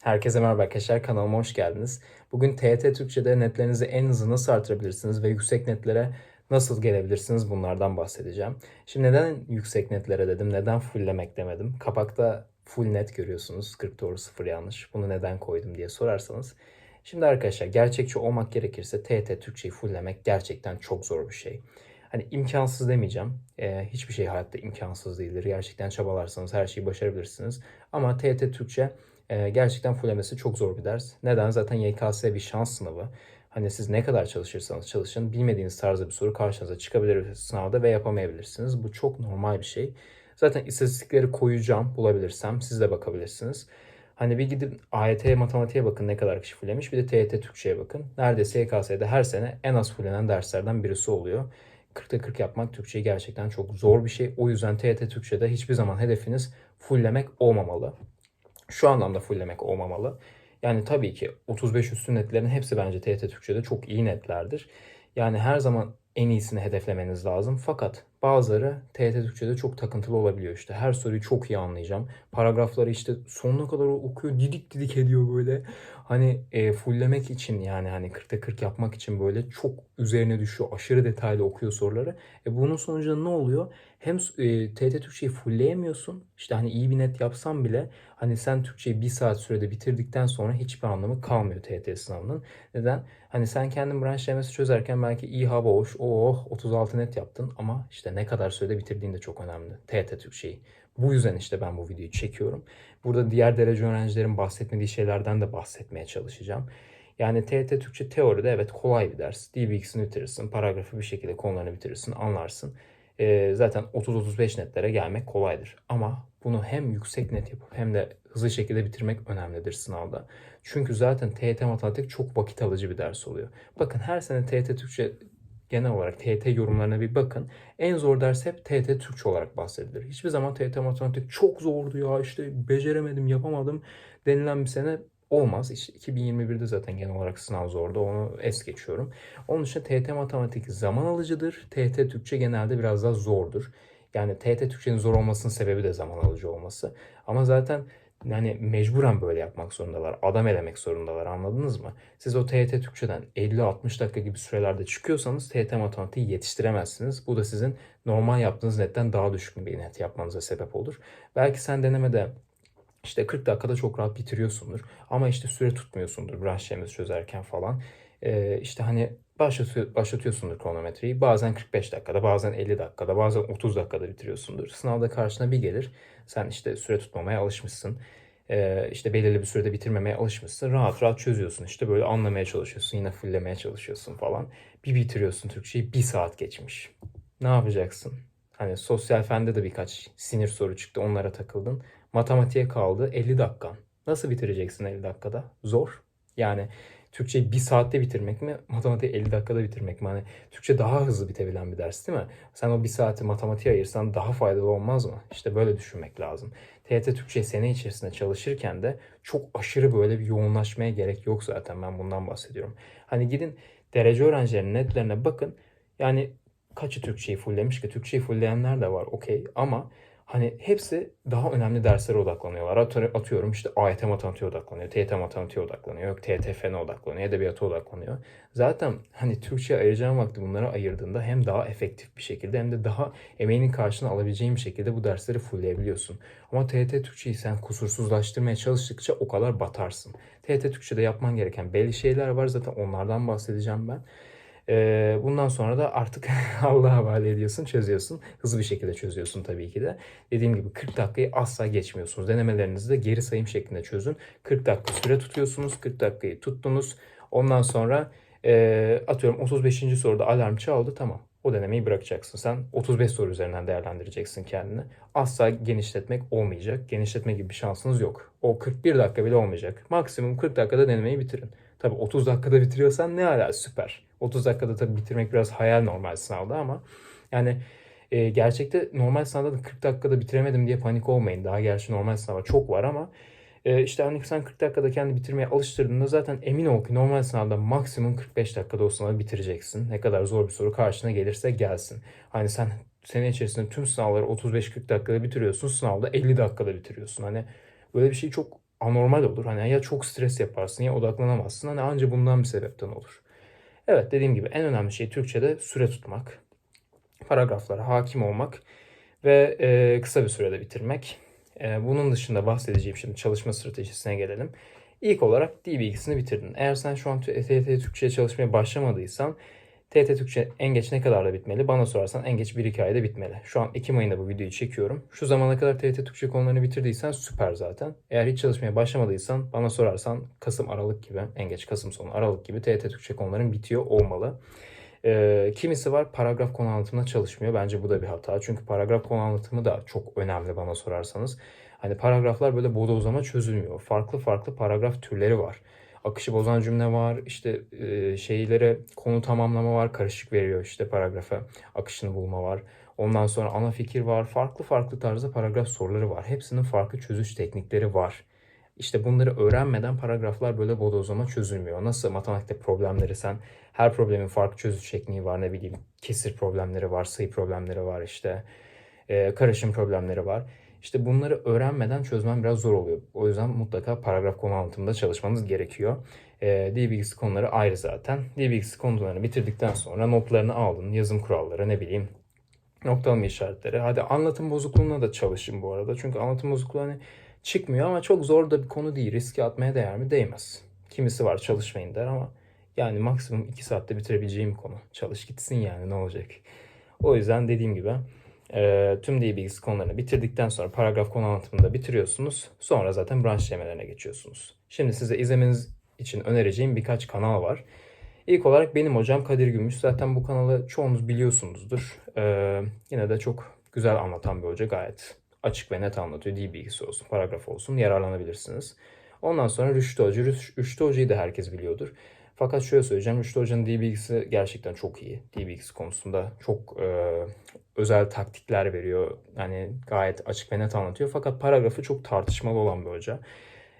Herkese merhaba arkadaşlar, kanalıma hoş geldiniz. Bugün TYT Türkçe'de netlerinizi en hızlı nasıl artırabilirsiniz ve yüksek netlere nasıl gelebilirsiniz bunlardan bahsedeceğim. Şimdi neden yüksek netlere dedim, neden fulllemek demedim? Kapakta full net görüyorsunuz, 40 doğru 0 yanlış. Bunu neden koydum diye sorarsanız. Şimdi arkadaşlar gerçekçi olmak gerekirse TYT Türkçeyi fulllemek gerçekten çok zor bir şey. Hani imkansız demeyeceğim. Ee, hiçbir şey hayatta imkansız değildir. Gerçekten çabalarsanız her şeyi başarabilirsiniz. Ama TYT Türkçe e, gerçekten fullemesi çok zor bir ders. Neden? Zaten YKS bir şans sınavı. Hani siz ne kadar çalışırsanız çalışın bilmediğiniz tarzda bir soru karşınıza çıkabilir sınavda ve yapamayabilirsiniz. Bu çok normal bir şey. Zaten istatistikleri koyacağım bulabilirsem siz de bakabilirsiniz. Hani bir gidip AYT matematiğe bakın ne kadar kişi fullemiş. Bir de TYT Türkçe'ye bakın. Neredeyse YKS'de her sene en az fullenen derslerden birisi oluyor. 40'ta 40 yapmak Türkçeyi gerçekten çok zor bir şey. O yüzden TYT Türkçe'de hiçbir zaman hedefiniz fulllemek olmamalı. Şu anlamda fulllemek olmamalı. Yani tabii ki 35 üstü netlerin hepsi bence TYT Türkçe'de çok iyi netlerdir. Yani her zaman en iyisini hedeflemeniz lazım. Fakat bazıları TYT Türkçe'de çok takıntılı olabiliyor işte. Her soruyu çok iyi anlayacağım. Paragrafları işte sonuna kadar okuyor, didik didik ediyor böyle. Hani e, fulllemek için yani hani 40'ta 40 yapmak için böyle çok üzerine düşüyor. Aşırı detaylı okuyor soruları. E bunun sonucunda ne oluyor? Hem e, TYT Türkçeyi fullleyemiyorsun. İşte hani iyi bir net yapsam bile hani sen Türkçeyi bir saat sürede bitirdikten sonra hiçbir anlamı kalmıyor TYT sınavının. Neden? Hani sen kendin branş demesi çözerken belki iyi hava hoş, oh 36 net yaptın ama işte ne kadar sürede bitirdiğin de çok önemli. TYT Türkçeyi. Bu yüzden işte ben bu videoyu çekiyorum. Burada diğer derece öğrencilerin bahsetmediği şeylerden de bahsetmeye çalışacağım. Yani TYT Türkçe teoride evet kolay bir ders. DBX'ini bitirirsin, paragrafı bir şekilde konularını bitirirsin, anlarsın. Ee, zaten 30-35 netlere gelmek kolaydır. Ama bunu hem yüksek net yapıp hem de hızlı şekilde bitirmek önemlidir sınavda. Çünkü zaten TYT matematik çok vakit alıcı bir ders oluyor. Bakın her sene TYT Türkçe genel olarak TYT yorumlarına bir bakın. En zor ders hep TYT Türkçe olarak bahsedilir. Hiçbir zaman TYT matematik çok zordu ya işte beceremedim yapamadım denilen bir sene olmaz. İşte 2021'de zaten genel olarak sınav zordu. Onu es geçiyorum. Onun için TYT matematik zaman alıcıdır. TYT Türkçe genelde biraz daha zordur. Yani TYT Türkçenin zor olmasının sebebi de zaman alıcı olması. Ama zaten yani mecburen böyle yapmak zorundalar. Adam elemek zorundalar anladınız mı? Siz o TYT Türkçeden 50-60 dakika gibi sürelerde çıkıyorsanız TYT matematiği yetiştiremezsiniz. Bu da sizin normal yaptığınız netten daha düşük bir net yapmanıza sebep olur. Belki sen denemede işte 40 dakikada çok rahat bitiriyorsundur. Ama işte süre tutmuyorsundur branş şemesi çözerken falan. Ee, işte hani başlatıyor, başlatıyorsundur kronometreyi. Bazen 45 dakikada, bazen 50 dakikada, bazen 30 dakikada bitiriyorsundur. Sınavda karşına bir gelir. Sen işte süre tutmamaya alışmışsın. Ee, işte belirli bir sürede bitirmemeye alışmışsın. Rahat rahat çözüyorsun. İşte böyle anlamaya çalışıyorsun. Yine fulllemeye çalışıyorsun falan. Bir bitiriyorsun Türkçeyi. Bir saat geçmiş. Ne yapacaksın? Hani sosyal fende de birkaç sinir soru çıktı. Onlara takıldın. Matematiğe kaldı 50 dakikan. Nasıl bitireceksin 50 dakikada? Zor. Yani Türkçeyi bir saatte bitirmek mi, matematiği 50 dakikada bitirmek mi? Hani Türkçe daha hızlı bitebilen bir ders değil mi? Sen o bir saati matematiğe ayırsan daha faydalı olmaz mı? İşte böyle düşünmek lazım. TYT Türkçe sene içerisinde çalışırken de çok aşırı böyle bir yoğunlaşmaya gerek yok zaten ben bundan bahsediyorum. Hani gidin derece öğrencilerinin netlerine bakın. Yani kaçı Türkçeyi fulllemiş ki? Türkçeyi fullleyenler de var okey ama Hani hepsi daha önemli derslere odaklanıyorlar. Atıyorum işte AYT matematiğe odaklanıyor, TYT matematiğe odaklanıyor, TYT fene odaklanıyor, edebiyata odaklanıyor. Zaten hani Türkçe ayıracağım vakti bunlara ayırdığında hem daha efektif bir şekilde hem de daha emeğinin karşılığını alabileceğin bir şekilde bu dersleri fullleyebiliyorsun. Ama TYT Türkçeyi sen kusursuzlaştırmaya çalıştıkça o kadar batarsın. TYT Türkçe'de yapman gereken belli şeyler var zaten onlardan bahsedeceğim ben. Bundan sonra da artık Allah'a havale ediyorsun, çözüyorsun. Hızlı bir şekilde çözüyorsun tabii ki de. Dediğim gibi 40 dakikayı asla geçmiyorsunuz. Denemelerinizi de geri sayım şeklinde çözün. 40 dakika süre tutuyorsunuz. 40 dakikayı tuttunuz. Ondan sonra e, atıyorum 35. soruda alarm çaldı. Tamam. O denemeyi bırakacaksın. Sen 35 soru üzerinden değerlendireceksin kendini. Asla genişletmek olmayacak. Genişletme gibi bir şansınız yok. O 41 dakika bile olmayacak. Maksimum 40 dakikada denemeyi bitirin. Tabi 30 dakikada bitiriyorsan ne ala süper. 30 dakikada tabi bitirmek biraz hayal normal sınavda ama yani e, gerçekte normal sınavda da 40 dakikada bitiremedim diye panik olmayın. Daha gerçi normal sınava çok var ama e, işte hani sen 40 dakikada kendi bitirmeye alıştırdığında zaten emin ol ki normal sınavda maksimum 45 dakikada o sınavı bitireceksin. Ne kadar zor bir soru karşına gelirse gelsin. Hani sen sene içerisinde tüm sınavları 35-40 dakikada bitiriyorsun. Sınavda 50 dakikada bitiriyorsun. Hani böyle bir şey çok anormal olur. Hani ya çok stres yaparsın ya odaklanamazsın. Hani anca bundan bir sebepten olur. Evet dediğim gibi en önemli şey Türkçe'de süre tutmak. Paragraflara hakim olmak ve e, kısa bir sürede bitirmek. E, bunun dışında bahsedeceğim şimdi çalışma stratejisine gelelim. İlk olarak dil bilgisini bitirdin. Eğer sen şu an TYT Türkçe'ye çalışmaya başlamadıysan TYT Türkçe en geç ne kadar da bitmeli? Bana sorarsan en geç 1-2 ayda bitmeli. Şu an Ekim ayında bu videoyu çekiyorum. Şu zamana kadar TYT Türkçe konularını bitirdiysen süper zaten. Eğer hiç çalışmaya başlamadıysan bana sorarsan Kasım Aralık gibi en geç Kasım sonu Aralık gibi TYT Türkçe konuların bitiyor olmalı. Ee, kimisi var paragraf konu anlatımına çalışmıyor. Bence bu da bir hata. Çünkü paragraf konu anlatımı da çok önemli bana sorarsanız. Hani paragraflar böyle bodozlama çözülmüyor. Farklı farklı paragraf türleri var. Akışı bozan cümle var. işte e, şeylere konu tamamlama var. Karışık veriyor işte paragrafa. Akışını bulma var. Ondan sonra ana fikir var. Farklı farklı tarzda paragraf soruları var. Hepsinin farklı çözüş teknikleri var. İşte bunları öğrenmeden paragraflar böyle bodozlama çözülmüyor. Nasıl matematikte problemleri sen her problemin farklı çözüş tekniği var ne bileyim kesir problemleri var, sayı problemleri var işte e, karışım problemleri var. İşte bunları öğrenmeden çözmen biraz zor oluyor. O yüzden mutlaka paragraf konu anlatımında çalışmanız gerekiyor. E, dil bilgisi konuları ayrı zaten. Dil bilgisi konularını bitirdikten sonra notlarını aldın, yazım kuralları ne bileyim noktalama işaretleri. Hadi anlatım bozukluğuna da çalışın bu arada. Çünkü anlatım bozukluğu hani çıkmıyor ama çok zor da bir konu değil. Riske atmaya değer mi? Değmez. Kimisi var çalışmayın der ama yani maksimum 2 saatte bitirebileceğim konu. Çalış gitsin yani ne olacak. O yüzden dediğim gibi e, tüm dil bilgisi konularını bitirdikten sonra paragraf konu anlatımını da bitiriyorsunuz. Sonra zaten branş işlemelerine geçiyorsunuz. Şimdi size izlemeniz için önereceğim birkaç kanal var. İlk olarak benim hocam Kadir Gümüş. Zaten bu kanalı çoğunuz biliyorsunuzdur. Ee, yine de çok güzel anlatan bir hoca. Gayet açık ve net anlatıyor. Dil bilgisi olsun, paragraf olsun yararlanabilirsiniz. Ondan sonra Rüştü Hoca. Rüş- Rüştü Hoca'yı da herkes biliyordur. Fakat şöyle söyleyeceğim. Rüştü Hoca'nın bilgisi gerçekten çok iyi. Bilgisi konusunda çok e, özel taktikler veriyor. Yani gayet açık ve net anlatıyor. Fakat paragrafı çok tartışmalı olan bir hoca.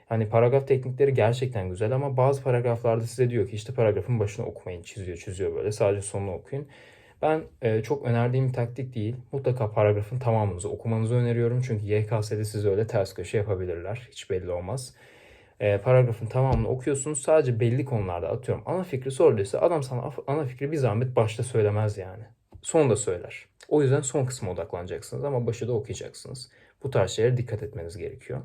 Hani paragraf teknikleri gerçekten güzel ama bazı paragraflarda size diyor ki işte paragrafın başını okumayın. Çiziyor çiziyor böyle. Sadece sonunu okuyun. Ben e, çok önerdiğim bir taktik değil. Mutlaka paragrafın tamamını okumanızı öneriyorum. Çünkü YKS'de size öyle ters köşe yapabilirler. Hiç belli olmaz. E, paragrafın tamamını okuyorsunuz. Sadece belli konularda atıyorum. Ana fikri sorduysa adam sana ana fikri bir zahmet başta söylemez yani. Sonda söyler. O yüzden son kısma odaklanacaksınız ama başı da okuyacaksınız. Bu tarz şeylere dikkat etmeniz gerekiyor.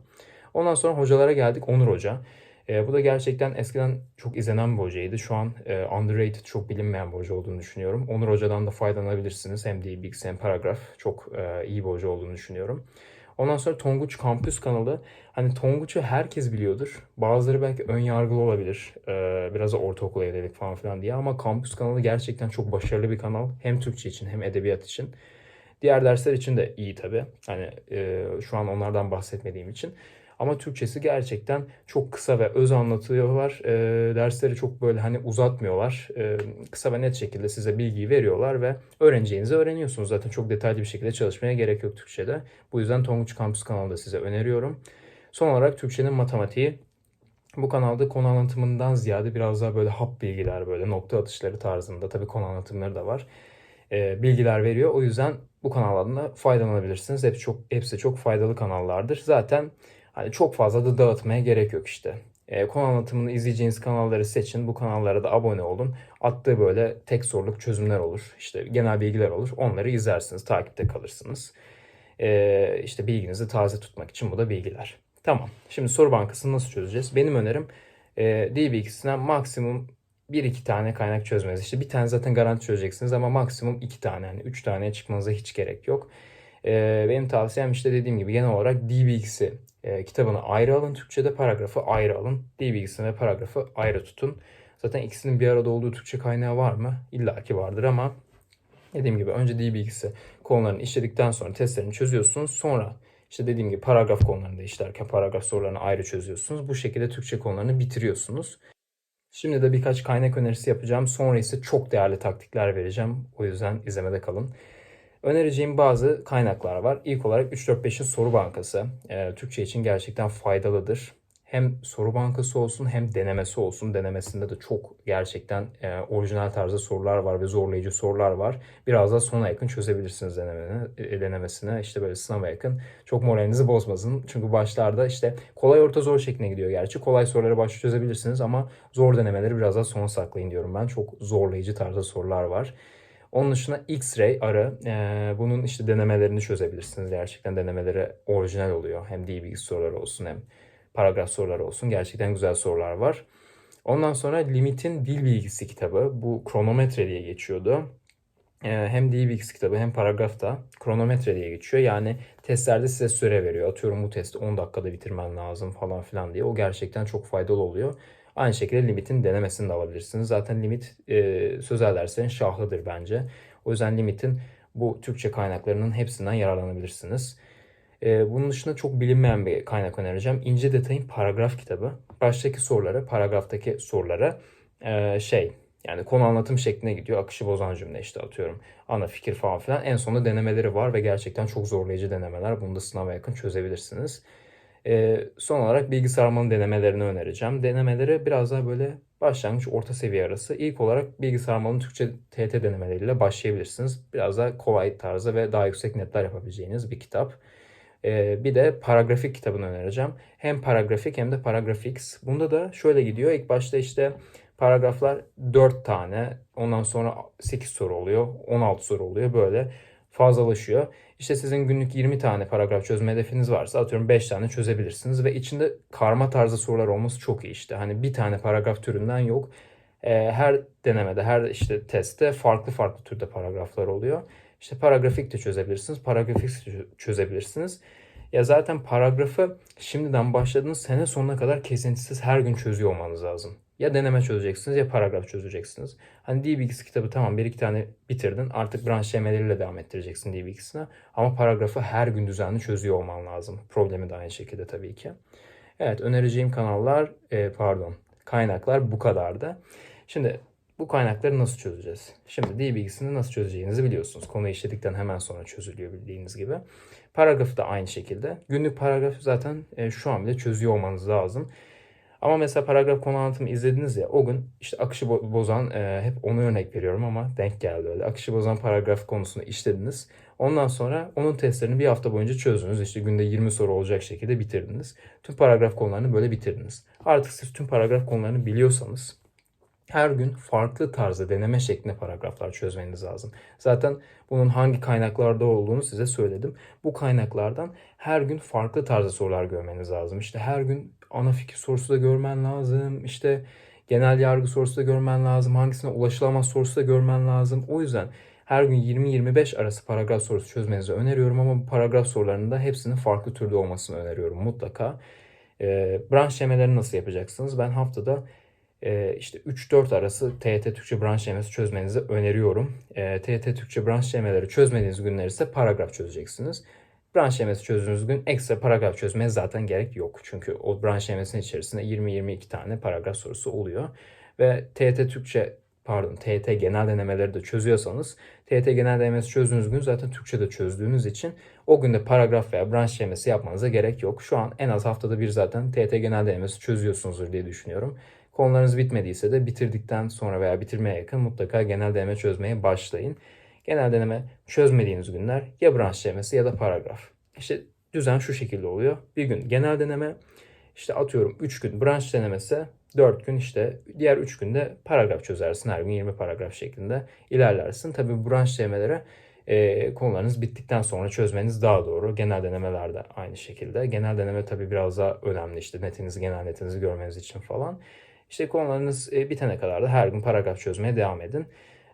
Ondan sonra hocalara geldik. Onur Hoca. E, bu da gerçekten eskiden çok izlenen bir hocaydı. Şu an e, underrated, çok bilinmeyen bir hoca olduğunu düşünüyorum. Onur Hoca'dan da faydalanabilirsiniz. Hem bilgisi hem paragraf. Çok e, iyi bir hoca olduğunu düşünüyorum. Ondan sonra Tonguç Kampüs kanalı. Hani Tonguç'u herkes biliyordur. Bazıları belki ön yargılı olabilir. E, biraz da ortaokula yönelik falan filan diye. Ama Kampüs kanalı gerçekten çok başarılı bir kanal. Hem Türkçe için hem edebiyat için. Diğer dersler için de iyi tabii. Hani e, şu an onlardan bahsetmediğim için. Ama Türkçesi gerçekten çok kısa ve öz anlatıyorlar. E, dersleri çok böyle hani uzatmıyorlar. E, kısa ve net şekilde size bilgiyi veriyorlar ve öğreneceğinizi öğreniyorsunuz. Zaten çok detaylı bir şekilde çalışmaya gerek yok Türkçe'de. Bu yüzden Tonguç Kampüs kanalı da size öneriyorum. Son olarak Türkçenin matematiği. Bu kanalda konu anlatımından ziyade biraz daha böyle hap bilgiler böyle nokta atışları tarzında tabii konu anlatımları da var. E, bilgiler veriyor. O yüzden bu kanallardan da faydalanabilirsiniz. Hepsi çok hepsi çok faydalı kanallardır. Zaten Hani çok fazla da dağıtmaya gerek yok işte. E, konu anlatımını izleyeceğiniz kanalları seçin. Bu kanallara da abone olun. Attığı böyle tek soruluk çözümler olur. İşte genel bilgiler olur. Onları izlersiniz. Takipte kalırsınız. E, işte bilginizi taze tutmak için bu da bilgiler. Tamam. Şimdi soru bankasını nasıl çözeceğiz? Benim önerim e, dil bilgisinden maksimum bir iki tane kaynak çözmeniz. İşte bir tane zaten garanti çözeceksiniz ama maksimum iki tane. Yani üç taneye çıkmanıza hiç gerek yok. E, benim tavsiyem işte dediğim gibi genel olarak dil bilgisi e, kitabını ayrı alın. Türkçe'de paragrafı ayrı alın. Dil bilgisini ve paragrafı ayrı tutun. Zaten ikisinin bir arada olduğu Türkçe kaynağı var mı? İlla ki vardır ama dediğim gibi önce dil bilgisi konularını işledikten sonra testlerini çözüyorsunuz. Sonra işte dediğim gibi paragraf konularını da işlerken paragraf sorularını ayrı çözüyorsunuz. Bu şekilde Türkçe konularını bitiriyorsunuz. Şimdi de birkaç kaynak önerisi yapacağım. Sonra ise çok değerli taktikler vereceğim. O yüzden izlemede kalın. Önereceğim bazı kaynaklar var. İlk olarak 345'in soru bankası. E, Türkçe için gerçekten faydalıdır. hem soru bankası olsun hem denemesi olsun. Denemesinde de çok gerçekten e, orijinal tarzda sorular var ve zorlayıcı sorular var. Biraz da sona yakın çözebilirsiniz denemeni, e, denemesine. İşte böyle sınava yakın. Çok moralinizi bozmasın. Çünkü başlarda işte kolay orta zor şeklinde gidiyor gerçi. Kolay soruları başta çözebilirsiniz ama zor denemeleri biraz daha sona saklayın diyorum ben. Çok zorlayıcı tarzda sorular var. Onun dışında X-ray arı. E, bunun işte denemelerini çözebilirsiniz. Gerçekten denemeleri orijinal oluyor. Hem dil bilgisi soruları olsun hem paragraf soruları olsun. Gerçekten güzel sorular var. Ondan sonra Limit'in dil bilgisi kitabı. Bu kronometre diye geçiyordu. E, hem dil bilgisi kitabı hem paragrafta kronometre diye geçiyor. Yani testlerde size süre veriyor. Atıyorum bu testi 10 dakikada bitirmen lazım falan filan diye. O gerçekten çok faydalı oluyor. Aynı şekilde limitin denemesini de alabilirsiniz. Zaten limit e, sözel derslerin şahıdır bence. O yüzden limitin bu Türkçe kaynaklarının hepsinden yararlanabilirsiniz. E, bunun dışında çok bilinmeyen bir kaynak önereceğim. İnce Detay'ın paragraf kitabı. Baştaki soruları, paragraftaki soruları e, şey yani konu anlatım şekline gidiyor. Akışı bozan cümle işte atıyorum. Ana fikir falan filan. En sonunda denemeleri var ve gerçekten çok zorlayıcı denemeler. Bunu da sınava yakın çözebilirsiniz. Ee, son olarak bilgisayar armanın denemelerini önereceğim. Denemeleri biraz daha böyle başlangıç orta seviye arası. İlk olarak bilgisayar armanın Türkçe TET denemeleriyle başlayabilirsiniz. Biraz daha kolay tarzda ve daha yüksek netler yapabileceğiniz bir kitap. Ee, bir de paragrafik kitabını önereceğim. Hem paragrafik hem de paragrafix. Bunda da şöyle gidiyor. İlk başta işte paragraflar 4 tane. Ondan sonra 8 soru oluyor. 16 soru oluyor. Böyle fazlalaşıyor. İşte sizin günlük 20 tane paragraf çözme hedefiniz varsa atıyorum 5 tane çözebilirsiniz ve içinde karma tarzı sorular olması çok iyi işte. Hani bir tane paragraf türünden yok. Ee, her denemede, her işte testte farklı farklı türde paragraflar oluyor. İşte paragrafik de çözebilirsiniz, paragrafik de çözebilirsiniz. Ya zaten paragrafı şimdiden başladığınız sene sonuna kadar kesintisiz her gün çözüyor olmanız lazım. Ya deneme çözeceksiniz ya paragraf çözeceksiniz. Hani dil bilgisi kitabı tamam bir iki tane bitirdin. Artık branş yemeleriyle devam ettireceksin dil bilgisine. Ama paragrafı her gün düzenli çözüyor olman lazım. Problemi de aynı şekilde tabii ki. Evet önereceğim kanallar e, pardon kaynaklar bu kadardı. Şimdi bu kaynakları nasıl çözeceğiz? Şimdi dil bilgisini nasıl çözeceğinizi biliyorsunuz. Konuyu işledikten hemen sonra çözülüyor bildiğiniz gibi. Paragrafı da aynı şekilde. Günlük paragrafı zaten e, şu an bile çözüyor olmanız lazım. Ama mesela paragraf konu anlatımı izlediniz ya o gün işte akışı bozan e, hep onu örnek veriyorum ama denk geldi öyle. Akışı bozan paragraf konusunu işlediniz. Ondan sonra onun testlerini bir hafta boyunca çözdünüz. İşte günde 20 soru olacak şekilde bitirdiniz. Tüm paragraf konularını böyle bitirdiniz. Artık siz tüm paragraf konularını biliyorsanız her gün farklı tarzda deneme şeklinde paragraflar çözmeniz lazım. Zaten bunun hangi kaynaklarda olduğunu size söyledim. Bu kaynaklardan her gün farklı tarzda sorular görmeniz lazım. İşte her gün ana fikir sorusu da görmen lazım. İşte genel yargı sorusu da görmen lazım. Hangisine ulaşılamaz sorusu da görmen lazım. O yüzden her gün 20-25 arası paragraf sorusu çözmenizi öneriyorum ama bu paragraf sorularının da hepsinin farklı türde olmasını öneriyorum mutlaka. E, branş yemelerini nasıl yapacaksınız? Ben haftada e, işte 3-4 arası TYT Türkçe branş yemesi çözmenizi öneriyorum. E, TYT Türkçe branş yemeleri çözmediğiniz günler ise paragraf çözeceksiniz. Branş yemesi çözdüğünüz gün ekstra paragraf çözmeye zaten gerek yok. Çünkü o branş yemesinin içerisinde 20-22 tane paragraf sorusu oluyor. Ve TYT Türkçe pardon TYT genel denemeleri de çözüyorsanız TYT genel denemesi çözdüğünüz gün zaten Türkçe de çözdüğünüz için o günde paragraf veya branş yemesi yapmanıza gerek yok. Şu an en az haftada bir zaten TYT genel denemesi çözüyorsunuzdur diye düşünüyorum. Konularınız bitmediyse de bitirdikten sonra veya bitirmeye yakın mutlaka genel deneme çözmeye başlayın. Genel deneme çözmediğiniz günler ya branş denemesi ya da paragraf. İşte düzen şu şekilde oluyor. Bir gün genel deneme, işte atıyorum 3 gün branş denemesi, 4 gün işte diğer 3 günde paragraf çözersin. Her gün 20 paragraf şeklinde ilerlersin. Tabii bu branş denemelere e, konularınız bittikten sonra çözmeniz daha doğru. Genel denemelerde aynı şekilde. Genel deneme tabii biraz daha önemli işte netinizi, genel netinizi görmeniz için falan. İşte konularınız e, bitene kadar da her gün paragraf çözmeye devam edin.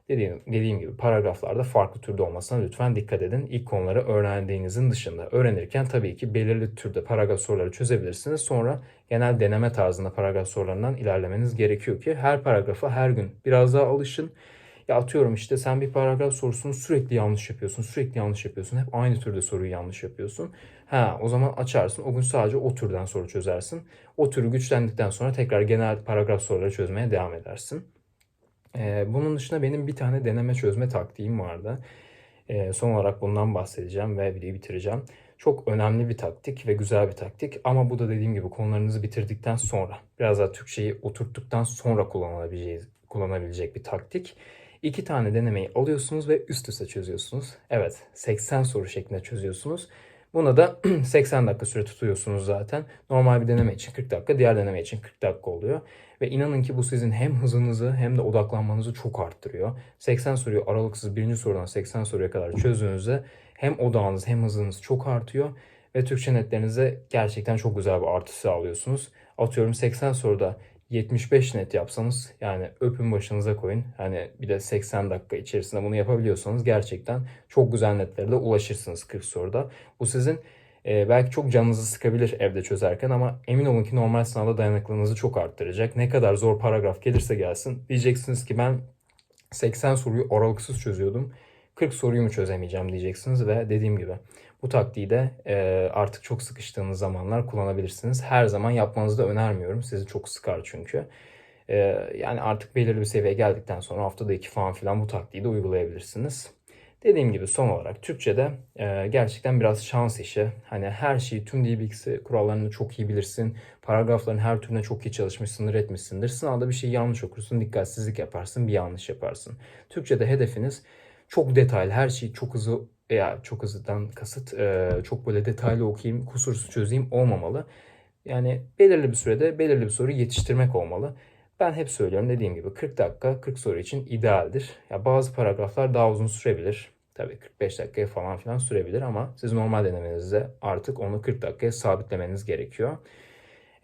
Dediğim, dediğim gibi paragraflarda farklı türde olmasına lütfen dikkat edin. İlk konuları öğrendiğinizin dışında öğrenirken tabii ki belirli türde paragraf soruları çözebilirsiniz. Sonra genel deneme tarzında paragraf sorularından ilerlemeniz gerekiyor ki her paragrafa her gün biraz daha alışın. Ya atıyorum işte sen bir paragraf sorusunu sürekli yanlış yapıyorsun, sürekli yanlış yapıyorsun. Hep aynı türde soruyu yanlış yapıyorsun. Ha o zaman açarsın. O gün sadece o türden soru çözersin. O türü güçlendikten sonra tekrar genel paragraf soruları çözmeye devam edersin. Ee, bunun dışında benim bir tane deneme çözme taktiğim vardı. Ee, son olarak bundan bahsedeceğim ve videoyu bitireceğim. Çok önemli bir taktik ve güzel bir taktik ama bu da dediğim gibi konularınızı bitirdikten sonra biraz daha Türkçeyi oturttuktan sonra kullanabileceğiniz, kullanabilecek bir taktik. İki tane denemeyi alıyorsunuz ve üst üste çözüyorsunuz. Evet 80 soru şeklinde çözüyorsunuz. Buna da 80 dakika süre tutuyorsunuz zaten. Normal bir deneme için 40 dakika, diğer deneme için 40 dakika oluyor. Ve inanın ki bu sizin hem hızınızı hem de odaklanmanızı çok arttırıyor. 80 soruyu aralıksız birinci sorudan 80 soruya kadar çözdüğünüzde hem odağınız hem hızınız çok artıyor. Ve Türkçe netlerinize gerçekten çok güzel bir artış sağlıyorsunuz. Atıyorum 80 soruda 75 net yapsanız yani öpün başınıza koyun. Hani bir de 80 dakika içerisinde bunu yapabiliyorsanız gerçekten çok güzel netlere de ulaşırsınız 40 soruda. Bu sizin e, belki çok canınızı sıkabilir evde çözerken ama emin olun ki normal sınavda dayanıklılığınızı çok arttıracak. Ne kadar zor paragraf gelirse gelsin diyeceksiniz ki ben 80 soruyu aralıksız çözüyordum. 40 soruyu mu çözemeyeceğim diyeceksiniz ve dediğim gibi bu taktiği de e, artık çok sıkıştığınız zamanlar kullanabilirsiniz. Her zaman yapmanızı da önermiyorum. Sizi çok sıkar çünkü. E, yani artık belirli bir seviyeye geldikten sonra haftada iki falan filan bu taktiği de uygulayabilirsiniz. Dediğim gibi son olarak Türkçe'de e, gerçekten biraz şans işi. Hani her şeyi tüm dil bilgisi kurallarını çok iyi bilirsin. Paragrafların her türüne çok iyi çalışmışsındır, etmişsindir. Sınavda bir şeyi yanlış okursun, dikkatsizlik yaparsın, bir yanlış yaparsın. Türkçe'de hedefiniz çok detaylı, her şeyi çok hızlı veya çok hızlıdan kasıt e, çok böyle detaylı okuyayım, kusursuz çözeyim olmamalı. Yani belirli bir sürede belirli bir soruyu yetiştirmek olmalı. Ben hep söylüyorum dediğim gibi 40 dakika 40 soru için idealdir. Ya bazı paragraflar daha uzun sürebilir. Tabii 45 dakikaya falan filan sürebilir ama siz normal denemenizde artık onu 40 dakikaya sabitlemeniz gerekiyor.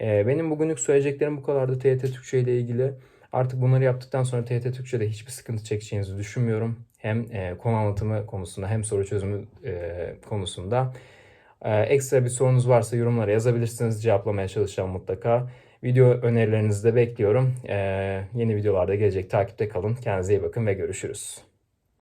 Ee, benim bugünlük söyleyeceklerim bu kadardı TYT Türkçe ile ilgili. Artık bunları yaptıktan sonra TYT Türkçe'de hiçbir sıkıntı çekeceğinizi düşünmüyorum. Hem e, konu anlatımı konusunda hem soru çözümü e, konusunda. E, ekstra bir sorunuz varsa yorumlara yazabilirsiniz. Cevaplamaya çalışacağım mutlaka. Video önerilerinizi de bekliyorum. E, yeni videolarda gelecek. Takipte kalın. Kendinize iyi bakın ve görüşürüz.